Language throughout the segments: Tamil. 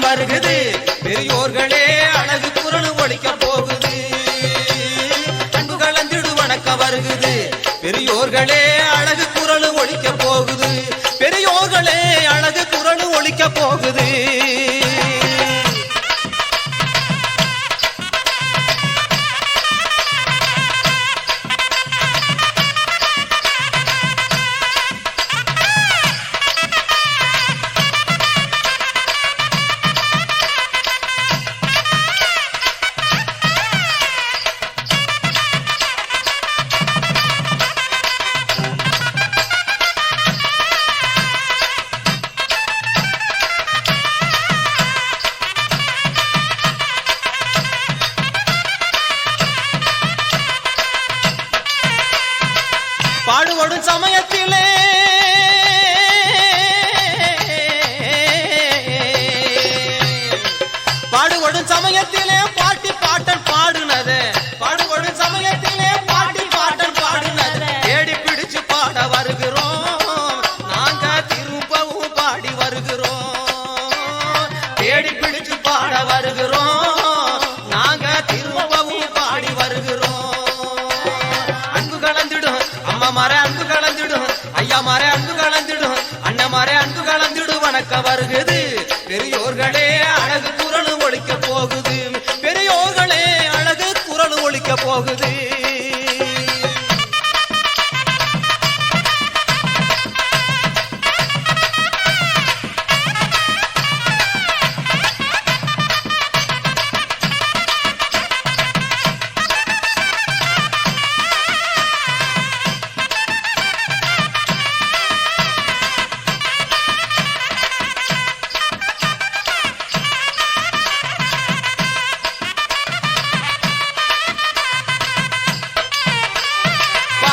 காலம் வருகுது. பெரியோர்களே அழகு குரல் ஒழிக்க போகுது. அன்பு கலந்திடு வணக்கம் வருகுது. பெரியோர்களே அழகு குரல் ஒழிக்க போகுது. பெரியோர்களே அழகு குரல் ஒழிக்க போகுது. பாடுபடும் சமயத்திலே. பாடுபடும் சமயத்திலே பாட்டி பாட்டன் பாடுனது. பாடுபடும் சமயத்திலே பாட்டி பாட்டன் பாடுனது. தேடி பிடிச்சு பாட வருகிறோம். நாங்க திரும்பவும் பாடி வருகிறோம். ஐயா மாற அன்பு கலந்திடும். அண்ணன் மாறே அன்பு கலந்திடும். வணக்கம் வருகுது. பெரியோர்களே அழகு குரல் ஒழிக்க போகுது. பெரியோர்களே அழகு குரல் ஒழிக்க போகுது.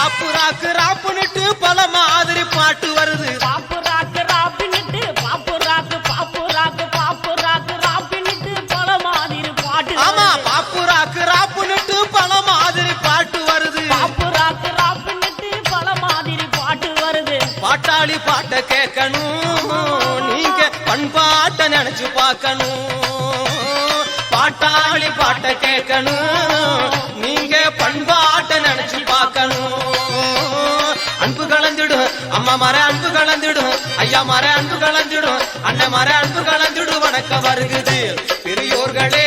பாப்பு ராக்கு ராப்புனுட்டு பல மாதிரி பாட்டு வருது. பாப்பு ராக்கு ராப்பின்னுட்டு பாப்பு ராக்கு பாப்பு ராக்கு பாப்பு ராக்கு ராப்பின்னுட்டு பல மாதிரி பாட்டு ஆமா பாப்பு ராக்கு ராப்புனுட்டு பல மாதிரி பாட்டு வருது. பாப்பு ராக்கு ராப்பின்னுட்டு பல மாதிரி பாட்டு வருது. பாட்டாளி பாட்ட கேட்கணும் நீங்க பண்பாட்ட நினைச்சு பார்க்கணும். பாட்டாளி பாட்ட கேட்கணும் அம்மா மர அன்பு கலந்துடும் ஐயா மர அன்பு கலந்துடும் அண்ணன் மர அன்பு கலந்துடும் வணக்கம் வருகுது. பெரியோர்களே